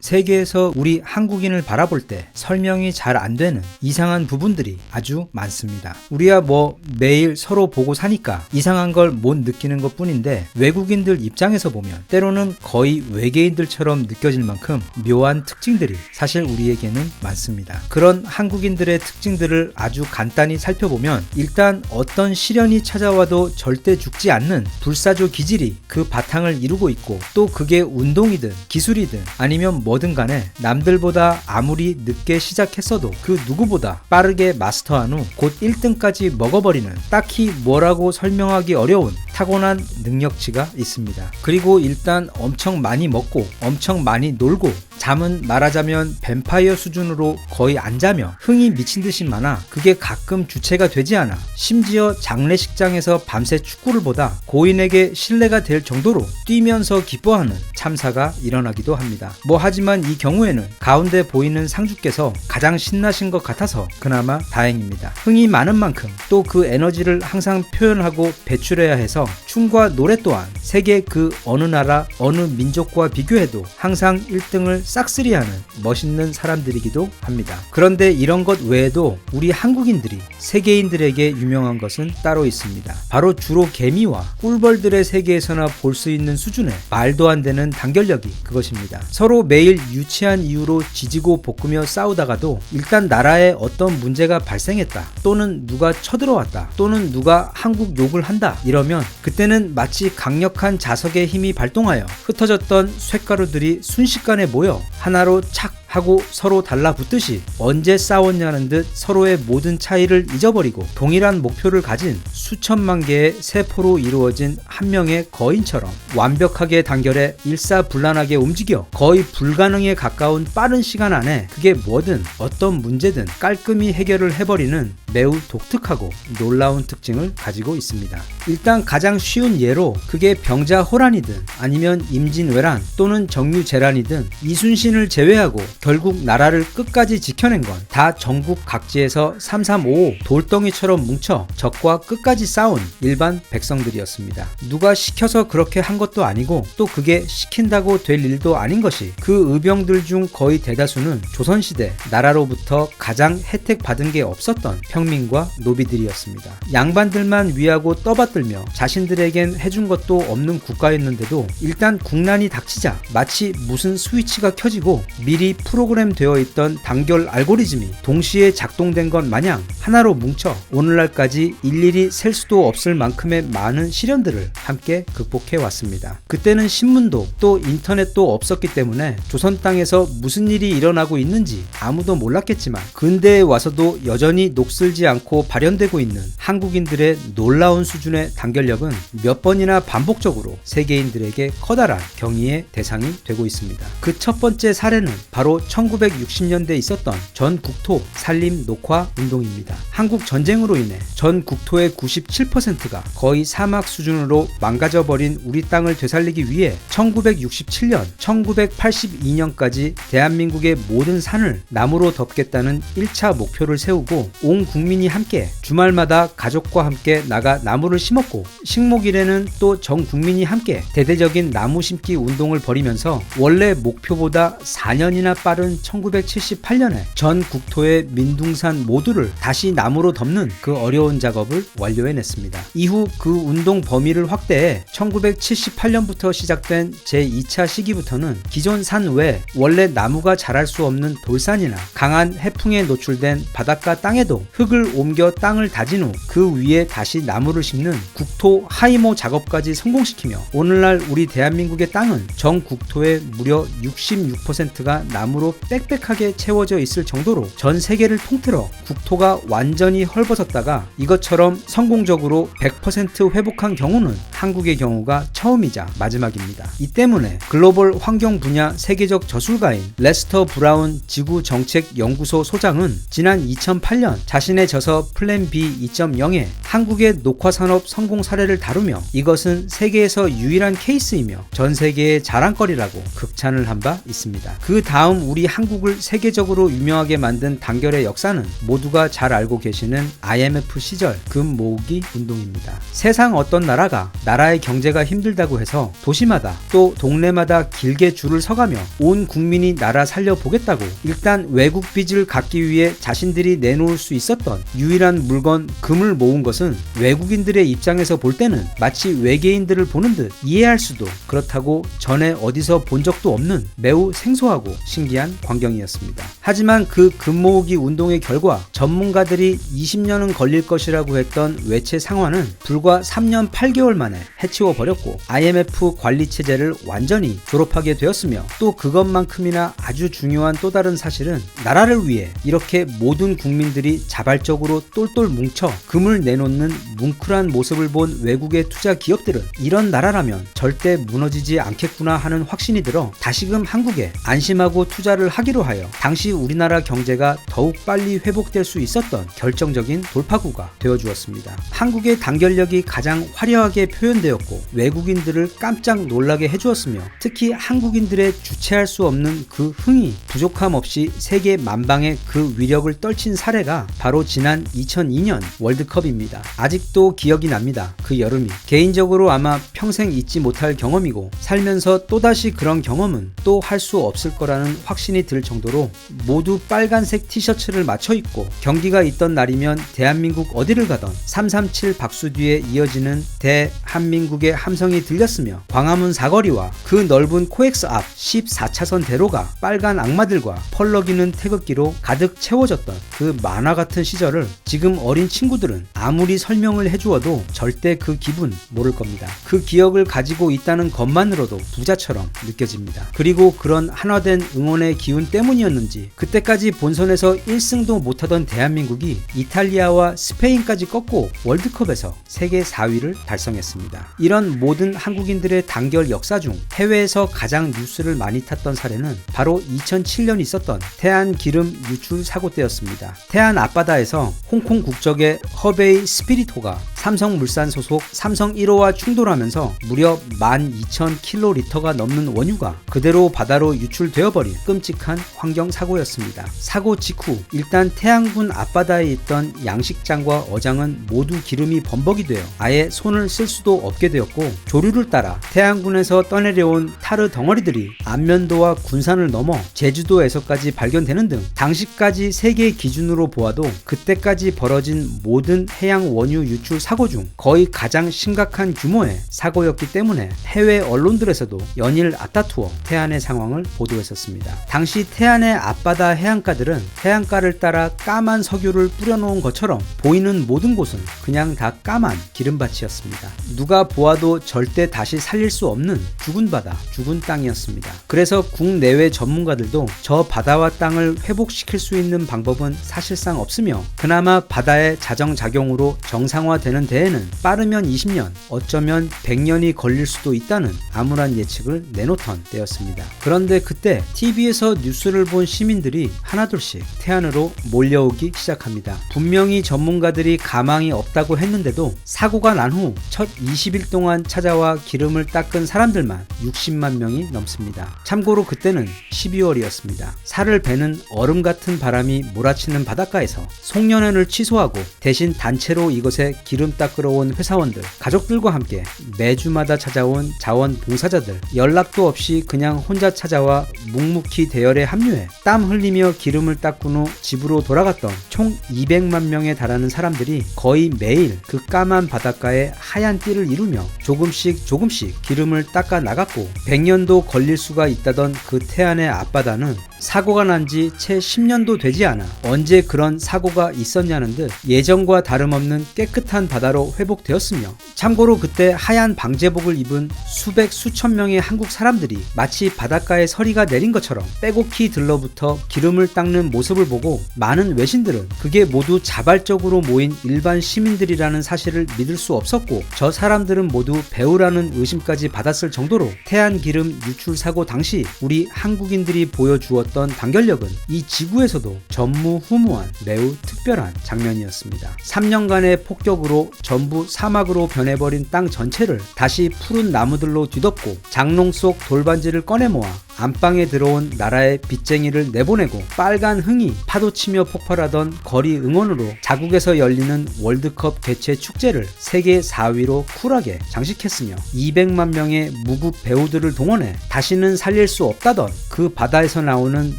세계에서 우리 한국인을 바라볼 때 설명이 잘 안 되는 이상한 부분들이 아주 많습니다. 우리야 뭐 매일 서로 보고 사니까 이상한 걸 못 느끼는 것 뿐인데 외국인들 입장에서 보면 때로는 거의 외계인들처럼 느껴질 만큼 묘한 특징들이 사실 우리에게는 많습니다. 그런 한국인들의 특징들을 아주 간단히 살펴보면 일단 어떤 시련이 찾아와도 절대 죽지 않는 불사조 기질이 그 바탕을 이루고 있고 또 그게 운동이든 기술이든 아니면 뭐든 간에 남들보다 아무리 늦게 시작했어도 그 누구보다 빠르게 마스터한 후 곧 1등까지 먹어버리는 딱히 뭐라고 설명하기 어려운 타고난 능력치가 있습니다. 그리고 일단 엄청 많이 먹고 엄청 많이 놀고 잠은 말하자면 뱀파이어 수준으로 거의 안 자며 흥이 미친 듯이 많아 그게 가끔 주체가 되지 않아 심지어 장례식장에서 밤새 축구를 보다 고인에게 신뢰가 될 정도로 뛰면서 기뻐하는 참사가 일어나기도 합니다. 뭐 하지만 이 경우에는 가운데 보이는 상주께서 가장 신나신 것 같아서 그나마 다행입니다. 흥이 많은 만큼 또 그 에너지를 항상 표현하고 배출해야 해서 춤과 노래 또한 세계 그 어느 나라 어느 민족과 비교해도 항상 1등을 싹쓸이하는 멋있는 사람들이기도 합니다. 그런데 이런 것 외에도 우리 한국인들이 세계인들에게 유명한 것은 따로 있습니다. 바로 주로 개미와 꿀벌들의 세계에서나 볼 수 있는 수준의 말도 안 되는 단결력이 그것입니다. 서로 매일 유치한 이유로 지지고 볶으며 싸우다가도 일단 나라에 어떤 문제가 발생했다 또는 누가 쳐들어왔다 또는 누가 한국 욕을 한다 이러면 그때 는 마치 강력한 자석의 힘이 발동하여 흩어졌던 쇳가루들이 순식간에 모여 하나로 착 하고 서로 달라붙듯이 언제 싸웠냐는 듯 서로의 모든 차이를 잊어버리고 동일한 목표를 가진 수천만 개의 세포로 이루어진 한 명의 거인처럼 완벽하게 단결해 일사불란하게 움직여 거의 불가능에 가까운 빠른 시간 안에 그게 뭐든 어떤 문제든 깔끔히 해결을 해버리는 매우 독특하고 놀라운 특징을 가지고 있습니다. 일단 가장 쉬운 예로 그게 병자 호란이든 아니면 임진왜란 또는 정유재란이든 이순신을 제외하고 결국 나라를 끝까지 지켜낸 건 다 전국 각지에서 3355 돌덩이처럼 뭉쳐 적과 끝까지 싸운 일반 백성들이었습니다. 누가 시켜서 그렇게 한 것도 아니고 또 그게 시킨다고 될 일도 아닌 것이 그 의병들 중 거의 대다수는 조선시대 나라로부터 가장 혜택 받은 게 없었던 평민과 노비들이었습니다. 양반들만 위하고 떠받들며 자신들에겐 해준 것도 없는 국가였는데도 일단 국난이 닥치자 마치 무슨 스위치가 켜지고 미리 프로그램 되어 있던 단결 알고리즘이 동시에 작동된 것 마냥 하나로 뭉쳐 오늘날까지 일일이 셀 수도 없을 만큼의 많은 시련들을 함께 극복해 왔습니다. 그때는 신문도 또 인터넷도 없었기 때문에 조선 땅에서 무슨 일이 일어나고 있는지 아무도 몰랐겠지만 근대에 와서도 여전히 녹슬지 않고 발현되고 있는 한국인들의 놀라운 수준의 단결력은 몇 번이나 반복적으로 세계인들에게 커다란 경의의 대상이 되고 있습니다. 그 첫 번째 사례는 바로 1960년대에 있었던 전 국토 산림 녹화 운동입니다. 한국 전쟁으로 인해 전 국토의 97%가 거의 사막 수준으로 망가져버린 우리 땅을 되살리기 위해 1967년, 1982년까지 대한민국의 모든 산을 나무로 덮겠다는 1차 목표를 세우고 온 국민이 함께 주말마다 가족과 함께 나가 나무를 심었고 식목일에는 또 전 국민이 함께 대대적인 나무 심기 운동을 벌이면서 원래 목표보다 4년이나 빠른 1978년에 전 국토의 민둥산 모두를 다시 나무로 덮는 그 어려운 작업을 완료해냈습니다. 이후 그 운동 범위를 확대해 1978년부터 시작된 제2차 시기부터는 기존 산 외 원래 나무가 자랄 수 없는 돌산이나 강한 해풍에 노출된 바닷가 땅에도 흙을 옮겨 땅을 다진 후 그 위에 다시 나무를 심는 국토 하이모 작업까지 성공시키며 오늘날 우리 대한민국의 땅은 전 국토의 무려 66%가 나무 로 빽빽하게 채워져 있을 정도로 전 세계를 통틀어 국토가 완전히 헐벗었다가 이것처럼 성공적으로 100% 회복한 경우는 한국의 경우가 처음이자 마지막입니다. 이 때문에 글로벌 환경 분야 세계적 저술가인 레스터 브라운 지구 정책 연구소 소장은 지난 2008년 자신의 저서 플랜 B 2.0에 한국의 녹화 산업 성공 사례를 다루며 이것은 세계에서 유일한 케이스이며 전 세계의 자랑거리라고 극찬을 한 바 있습니다. 그 다음 우리 한국을 세계적으로 유명하게 만든 단결의 역사는 모두가 잘 알고 계시는 IMF 시절 금 모으기 운동입니다. 세상 어떤 나라가 나라의 경제가 힘들다고 해서 도시마다 또 동네마다 길게 줄을 서가며 온 국민이 나라 살려보겠다고 일단 외국 빚을 갚기 위해 자신들이 내놓을 수 있었던 유일한 물건 금을 모은 것은 외국인들의 입장에서 볼 때는 마치 외계인들을 보는 듯 이해할 수도 그렇다고 전에 어디서 본 적도 없는 매우 생소하고 신기한 광경이었습니다. 하지만 그 금모으기 운동의 결과 전문가들이 20년은 걸릴 것이라고 했던 외채 상환은 불과 3년 8개월 만에 해치워 버렸고 IMF 관리 체제를 완전히 졸업하게 되었으며 또 그것만큼이나 아주 중요한 또 다른 사실은 나라를 위해 이렇게 모든 국민들이 자발적으로 똘똘 뭉쳐 금을 내놓는 뭉클한 모습을 본 외국의 투자 기업들은 이런 나라라면 절대 무너지지 않겠구나 하는 확신이 들어 다시금 한국에 안심하고 투자를 하기로 하여 당시 우리나라 경제가 더욱 빨리 회복될 수 있었던 결정적인 돌파구가 되어 주었습니다. 한국의 단결력이 가장 화려하게 표현되었고 외국인들을 깜짝 놀라게 해주었으며 특히 한국인들의 주체할 수 없는 그 흥이 부족함 없이 세계 만방의 그 위력을 떨친 사례가 바로 지난 2002년 월드컵입니다. 아직도 기억이 납니다. 그 여름이. 개인적으로 아마 평생 잊지 못할 경험이고 살면서 또다시 그런 경험은 또 할 수 없을 거라는 확 신이 들 정도로 모두 빨간색 티셔츠를 맞춰 입고 경기가 있던 날이면 대한민국 어디를 가던 337 박수 뒤에 이어지는 대한민국의 함성이 들렸으며 광화문 사거리와 그 넓은 코엑스 앞 14차선 대로가 빨간 악마들과 펄럭이는 태극기로 가득 채워졌던 그 만화 같은 시절을 지금 어린 친구들은 아무리 설명을 해주어도 절대 그 기분 모를 겁니다. 그 기억을 가지고 있다는 것만으로도 부자처럼 느껴집니다. 그리고 그런 한화된 응원의 기운 때문이었는지 그때까지 본선에서 1승도 못하던 대한민국이 이탈리아와 스페인까지 꺾고 월드컵에서 세계 4위를 달성했습니다. 이런 모든 한국인들의 단결 역사 중 해외에서 가장 뉴스를 많이 탔던 사례는 바로 2007년 있었던 태안 기름 유출 사고 때였습니다. 태안 앞바다에서 홍콩 국적의 허베이 스피리토가 삼성물산 소속 삼성 1호와 충돌하면서 무려 12,000킬로리터가 넘는 원유가 그대로 바다로 유출되어 버린 끔찍한 환경 사고였습니다. 사고 직후 일단 태양군 앞바다에 있던 양식장과 어장은 모두 기름이 범벅이 되어 아예 손을 쓸 수도 없게 되었고 조류를 따라 태양군에서 떠내려온 타르 덩어리들이 안면도와 군산을 넘어 제주도에서까지 발견되는 등 당시까지 세계 기준으로 보아도 그때까지 벌어진 모든 해양 원유 유출 사고 중 거의 가장 심각한 규모의 사고였기 때문에 해외 언론들에서도 연일 앞다투어 태안의 상황을 보도했었습니다. 당시 태안의 앞바다 해안가들은 해안가를 따라 까만 석유를 뿌려놓은 것처럼 보이는 모든 곳은 그냥 다 까만 기름밭이었습니다. 누가 보아도 절대 다시 살릴 수 없는 죽은 바다, 죽은 땅이었습니다. 그래서 국내외 전문가들도 저 바다와 땅을 회복시킬 수 있는 방법은 사실상 없으며 그나마 바다의 자정작용으로 정상화되는 데에는 빠르면 20년, 어쩌면 100년이 걸릴 수도 있다는 암울한 예측을 내놓던 때였습니다. 그런데 그때 TV 에서 뉴스를 본 시민들이 하나둘씩 태안으로 몰려오기 시작합니다. 분명히 전문가들이 가망이 없다고 했는데도 사고가 난 후 첫 20일 동안 찾아와 기름을 닦은 사람들만 60만 명이 넘습니다. 참고로 그때는 12월이었습니다. 살을 베는 얼음 같은 바람이 몰아치는 바닷가에서 송년회를 취소하고 대신 단체로 이것에 기름 닦으러 온 회사원들, 가족들과 함께 매주마다 찾아온 자원봉사자들, 연락도 없이 그냥 혼자 찾아와 묵묵히 대열에 합류해 땀 흘리며 기름을 닦은 후 집으로 돌아갔던 총 200만 명에 달하는 사람들이 거의 매일 그 까만 바닷가에 하얀 띠를 이루며 조금씩 조금씩 기름을 닦아 나갔고 100년도 걸릴 수가 있다던 그 태안의 앞바다는 사고가 난 지 채 10년도 되지 않아 언제 그런 사고가 있었냐는 듯 예전과 다름없는 깨끗한 바다로 회복되었으며 참고로 그때 하얀 방제복을 입은 수백 수천 명의 한국 사람들이 마치 바닷가에 서리가 내린 것처럼 빼곡히 들러붙어 기름을 닦는 모습을 보고 많은 외신들은 그게 모두 자발적으로 모인 일반 시민들이라는 사실을 믿을 수 없었고 저 사람들은 모두 배우라는 의심까지 받았을 정도로 태안 기름 유출 사고 당시 우리 한국인들이 보여주었 던 단결력은 이 지구에서도 전무후무한 매우 특별한 장면이었습니다. 3년간의 폭격으로 전부 사막으로 변해버린 땅 전체를 다시 푸른 나무들로 뒤덮고 장롱 속 돌반지를 꺼내 모아 안방에 들어온 나라의 빚쟁이를 내보내고 빨간 흥이 파도치며 폭발하던 거리 응원으로 자국에서 열리는 월드컵 개최 축제를 세계 4위로 쿨하게 장식했으며 200만 명의 무국 배우들을 동원해 다시는 살릴 수 없다던 그 바다에서 나오는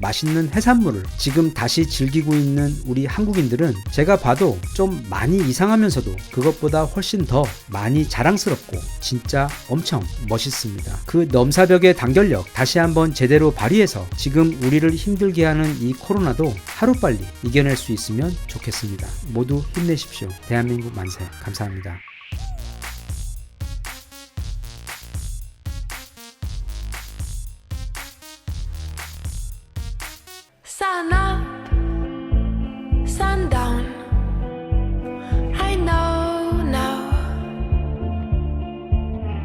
맛있는 해산물을 지금 다시 즐기고 있는 우리 한국인들은 제가 봐도 좀 많이 이상하면서도 그것보다 훨씬 더 많이 자랑스럽고 진짜 엄청 멋있습니다. 그 넘사벽의 단결력 다시 한번 제대로 발휘해서 지금 우리를 힘들게 하는 이 코로나도 하루빨리 이겨낼 수 있으면 좋겠습니다. 모두 힘내십시오. 대한민국 만세. 감사합니다.